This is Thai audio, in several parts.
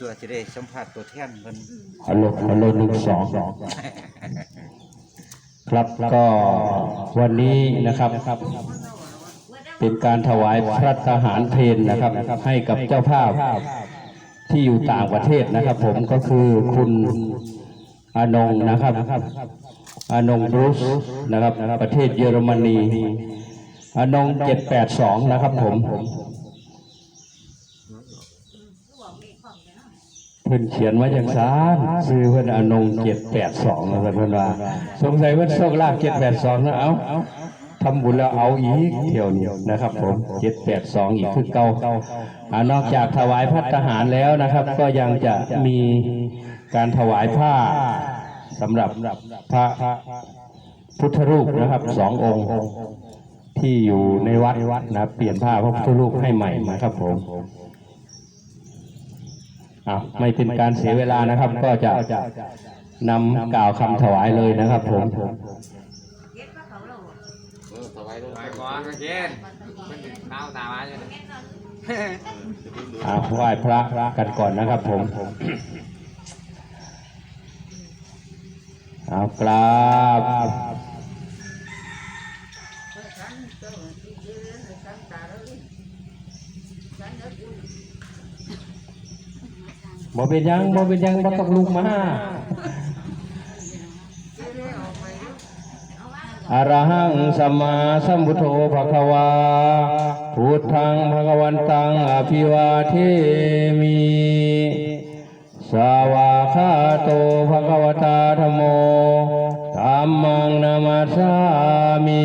ตัวจะได้สัมผัสตัวแท่นเพิ่นฮัลโหลฮัลโหลหนึ่งสองครับก็วันนี้นะครับ เป็นการถวายพระทหารเพลนะครับ ให้กับเจ้าภาพที่อยู่ต่างประเทศนะครับ ผมก็คือคุณอนงนะครับอนงบรูซนะครับ ประเทศเยอรมนี อานงเจ็ดแปดสองนะครับผมเพิ่นเขียนมาอย่างซานซื้อเพิ่นอนงเจ็ดแปดสองนะเพิ่นว่าสงสัยเพิ่นโชคลาภเจ็ดแปดสองนะเอาทำบุญแล้วเอาอีกเที่ยวนี้นะครับ ผมเจ็ดแปดสองอีกคือเก่าอ่านอกจากถวายพัฒหารแล้วนะครับ ก็ยังจะมีการถวายผ้าสำหรับพระพุทธรูปนะครับสององค์ ที่อยู่ในวัดนะเปลี่ยนผ้าพระพุทธรูปให้ใหม่นะครับผมอะไม่เป็นการเสียเวลานะครับ ก็จะนำกล่าวคำถวายเลยนะครับผมเออถวายลงไปไปก่อนก็เย็นมันถึงเท้าตามาอยู่นะอะไหว้พระกันก่อนนะครับผมเอากราบ บ่เป็นยังบ่เป็นยังบ่ต้องลุกมาอรหังสัมมาสัมพุทโธภควา พุทธังภควันตังอภิวาเทมิ สาวาคาโตภควตาธโมธัมมังนามาสามิ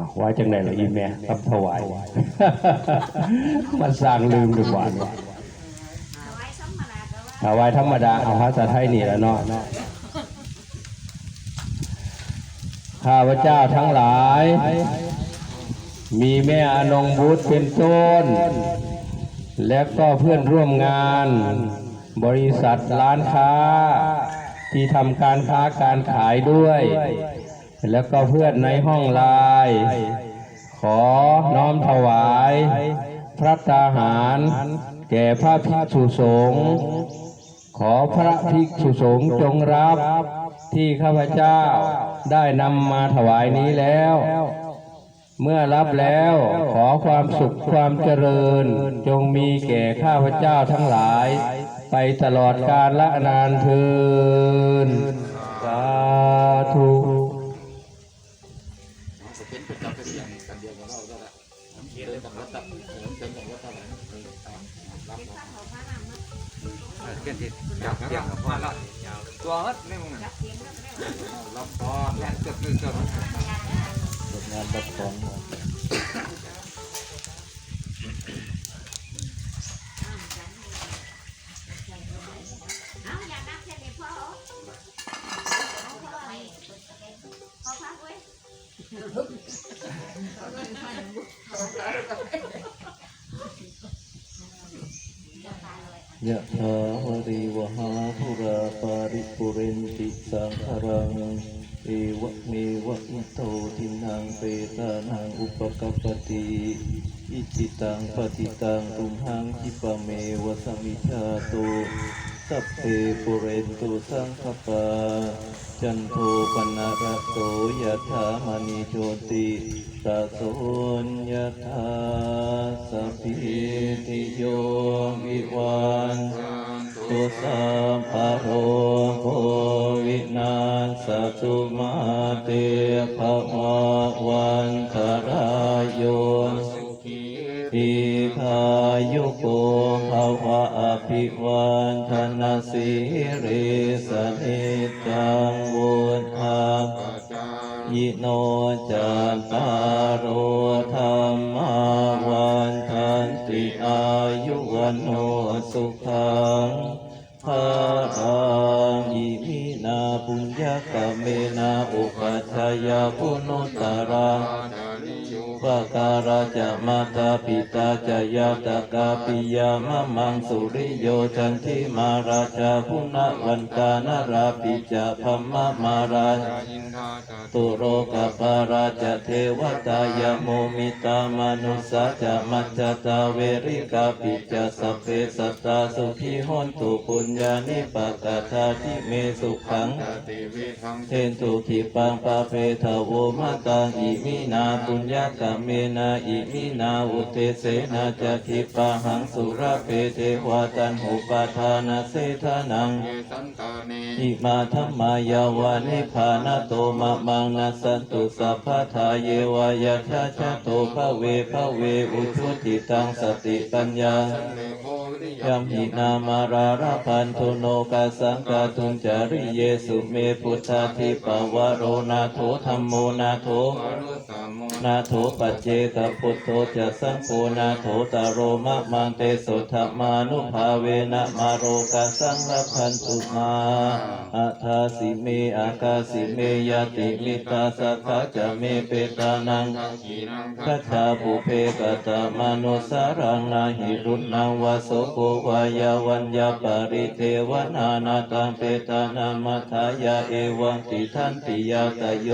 อะว่าจังไหนล่ะอีแม่ครับถวายมันสร้างลืมดีกว่าเนี่ยถวายธรรมดาเอาภาษาไทยนี่แหละเนาะข้าพเจ้าทั้งหลาย มีแม่อนงบุตรเป็นต้น และก็เพื่อนร่วมงาน บริษัทร้านค้า ที่ทำการค้าการขายด้วย แล้วก็เพื่อนในห้องลน์ขอน้อมถวาย พระตาหาร แก่พระภิกษุสงฆ์ขอพระภิกษุสงฆ์จงรับ ที่ข้าพเจ้าได้นำมาถวายนี้แล้ว เมื่อรับแล้วขอความสุขความเจริญ จงมีแก่ข้าพเจ้าทั้งหลาย ไปตลอดกาลละนานเทินสาธุ เดินกับรถตับเดินกับรถตับรับเพื่อนที่จับเกี่ยวกับพ่อละตัวเฮ็ดนี่มึงนะรับพอแล่นเกือบเกือบเกือบงานรับของ ยะถาวริวหาภุราปาริปุเรนติสังขรังเอวะเมวะอิโตทินังเปตานังอุปกัปติอิจิตังปฏิตังตุมหังคิปะเมวะสมิชาโต สัพเพปุเรนตุสังคปาจันโทปนะระโสยะถามณีโชติตาโสนยะถาสัพพิติโยวิวันตุสัมภะโรโควินาศตุมาเตภวะวันตรายโยสุขีทีคายุโกภวะอภิวันธนา สิริสนิจังวุฒายิโนจัตตารุธรรมาวันทันติอายุวันโนสุขังภารังอิมินาปุญญกรรมเมนาอุปัชยาปุโนตารา ปการาจะมาตาปิตาจะยาตากาปิยามะมังสุริโยจันทิมาราชาพุณวันตานาราปิจะพมมะมาราชตุโรกปาราชเทวตายโมมิตามนุสาจะมัจจตาเวริกาปิจะสัพเพสัตตาสุขีหนตุปุญญานิปกาธาทิเมสุขังเทนตุขีปังปาเปทะโวมาตังอิมินาปุญญากรรมเมนาอิมินาอุเทเสนาจะขีปะหังสุระเปเทวาตันหุปทานาเสทานังอิมาธัมมายาวานิพานโตมะมังนัสสันตุสัพพทาเยวายาชาชาโตภะเวภะเวอุชุติตังสติปัญญา ยัมหินามาราราพันธุโนกาสังกาตุนจาริเยสุเมพุทธาธิปวโรนาโถธรรมโมนาโถนาโถปัจเจกพุทโธจะสังโฆนาโถตารโรมะมังเตสุธรรมานุภาเวนะมาโรกาสังรัพันตุมาอัทาสิเมอากาสิเมยติมิตาสักขะจะเมเปตานังคัจฉาปุเพกตามโนสารังนาหิรุณังวาโสโกวายาวัญญาปริเทวนานาตังเปตานามัทายาเอวังติทันติยาตโย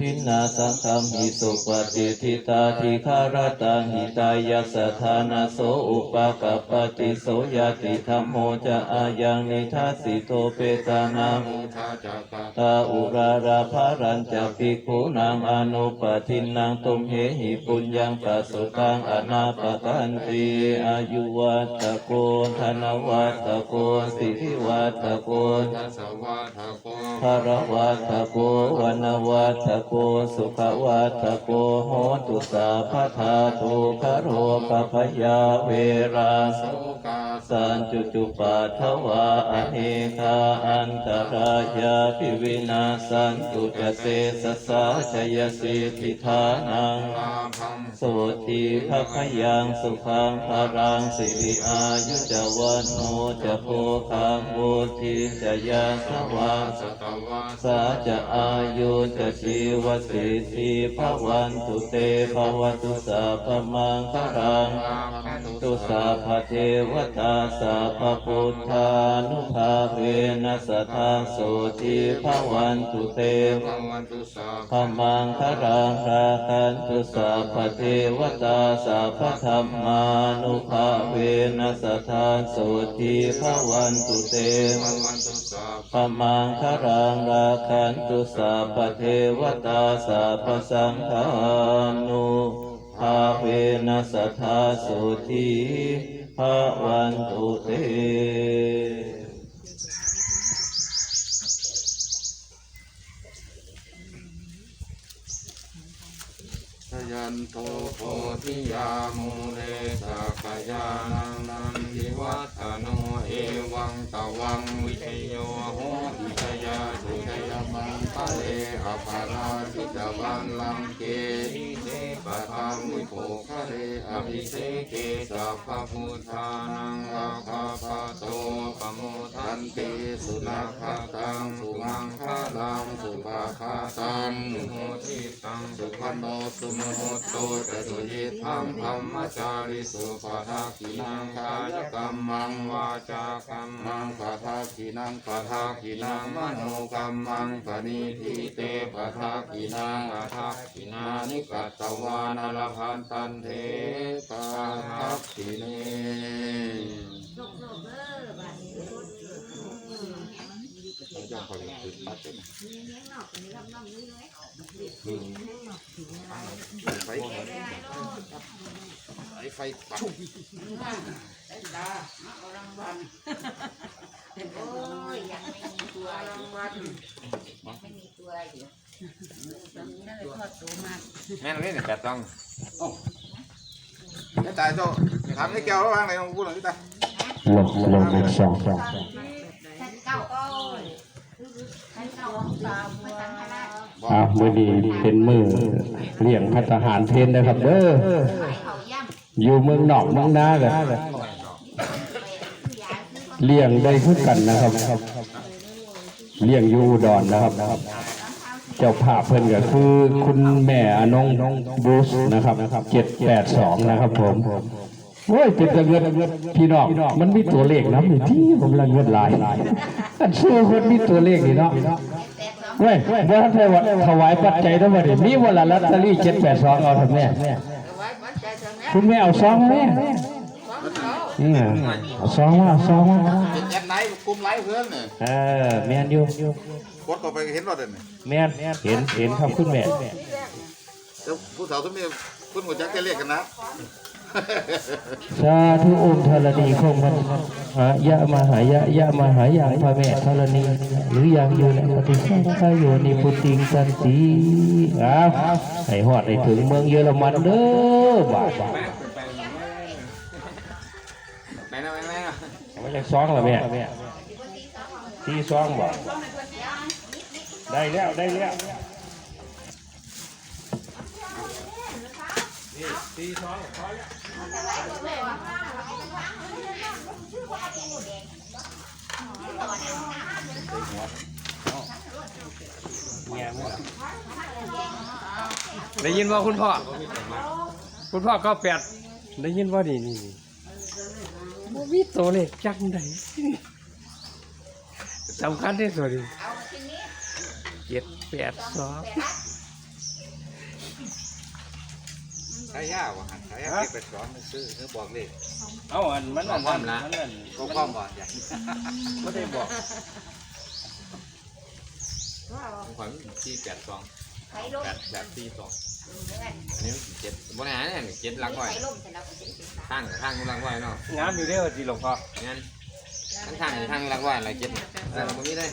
ทินนาสังฆมหิสุปฏิทิตาทิคารตังหิตายาสถานาโสอุปกัปปติโสยติธรรมโมจะอายังนิทัสสิโตเปตานังตาอุราราภารัญจะภิกขุนางอนุปทินนางตุมเหหิปุญญังปัสสุตังอนาปกันติอายุวัตะโกธนวัตะโกสิริวัตะโกภารวัตโกวันวัตโกสุขวัตโกโหตุสาพทาทุคโรปพยาเวราสุขา สันจุจุปัทวาอเนคาอันตรายาภิวินาสันตุจเสสสาชยสิทิธานังโสติภคยังสุขังภารังสิริอายุจวันโนจะโพคังโบธิจะยาสวาสสาจะอายุจะชีวสิทธิภวันตุเตภวตุสาพมังคารัง ตุสาพเทวตาสาพพุทธานุภาเวนัสทาโสติภวันตุเตพมังคารังราคันตุสัพพเทวตาสัพพธรรมานุภาเวนัสทานโสทีภวันตุเตพมังคารังราคันตุสัพพเทวตาสัพพสังฆานุ ภาเวนัสทาโสทีภวันตุเตยันโตโพธิยามูเลสักยานังนันทิวัฒโนเอวังตวังวิเทโยโหติชยาสุชยมังคะเลอภาราสิจวันลังเกหิเต ปะทังวิโภคะเลอภิเสเกสัพพพุทธานังอาคาปะโตปโมทันติสุนัขตังสุมังคาลังสุภาคาตังโหติตังสุขันโนสุโมโตจะตุยิทังธรรมจาริสุปะทักขินังกายกรรมังวาจากรรมังปะทักขินังปะทักขินังมโนกรรมังปณิทิเตปะทักขินังปะทักขินานิกัตตวาานาลพันตันเทปะทักสิเนจ้าคอยตรเกิดมียังคอยติดปัดอยู่เลี้ยงนอกมีรับน้องนี่ไหมไฟไอ้ไฟปัดโอ้ยยังไม่มีตัวอยู่ยังไม่มีตัวอยู่แม่นนี่แปดต้องไอ้ตายโจ้ทำให้แก้วแล้ววางไหนลองพูดหน่อยดิตาลงลงลงสองท่านเก้าก็ท่านเก้าตามมาตั้งคณะอ่ามือดีเป็นมือเลี้ยงพัฒหารเพนนะครับเด้อขายเขาย่ำอยู่เมืองนอกเมืองนากันเลี้ยงได้คือกันนะครับ เลี้ยงอยู่อุดรนะครับ เจ้าภาพเพิ่นก็คือคุณแม่อนงบรูซนะครับเจ็ดแปดสองนะครับผมโอ้ยเป็นตะเงินพี่น้องมันมีตัวเลขนะมีที่ผมละเงินหลายกันชื่อคนมีตัวเลขนี่เนาะเว้ยบ่ทันได้ว่าถวายปัจจัยทั้งหมดนี่มีวันละลอตเตอรี่เจ็ดแปดสองเอาทำแม่คุณแม่เอาซองมาแม่ นี่ไงเอาซองมาเอาซองมาเป็นแอปไหนกลุ่มไลฟ์เพื่อนเนี่ยเออแม่นอยู่กดเข้าไปเห็นรถเลยเนี่ยแม่นเห็นเห็นครับคุณแม่แล้วผู้สาวทุกนี้คุณหัวจักจะเรียกกันนะสาธุองค์ธรณีคงพันหายะมหายะยะมหายางพระแม่ธรณี หรือยังอยู่ในปฏิสังขายโยนิพุติงสันติอ้าวให้ฮอดให้ถึงเมืองเยอรมันเด้อบาดบา ไม่ใช่ซองละแม่ที่ซองบ่ได้แล้วได้แล้วตีซองพอแล้วได้ยินว่าคุณพ่อ คุณพ่อก็แปดได้ยินว่านี่นี่บ่ มีตัวเลขจังใดสำคัญที่สุดเจ็ดแปดสองใช้ยากว่ะใช้ยากเก็บไปสอนซื้อเนื้อบอกเลยเอาอันมันอันนั้นมันอันก็ความบอกอย่างไม่ได้บอกขวัญที่แปดสองใส่ลมแปดแปดที่สอง อันนี้เจ็ดบนหาเนี่ยเจ็ดหลังไว้ใส่ลมแต่เราก็เป็นข้างข้างหลังไว้เนาะงามอยู่เด้อที่หลวงพ่องั้นทั้งข้างข้างหลังไว้อะไรเจ็ดแต่ตรงนี้ได้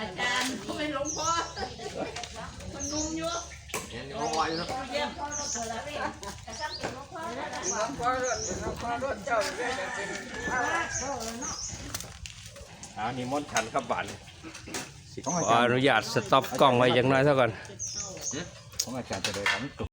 อาจารย์เขาเป็นหลวงพ่อคนนุ่มอยู่งั้นเขาไว้เนาะเยี่ยมพ่อเราเถอะแล้วเนี่ยแต่ต้องเป็นหลวงพ่อแล้วหลวงพ่อเอานี่มนต์ฉันกับบันขออนุญาตสต็อปกล้องไว้อย่างน้อยเท่ากัน ของอาจารย์จะได้ของ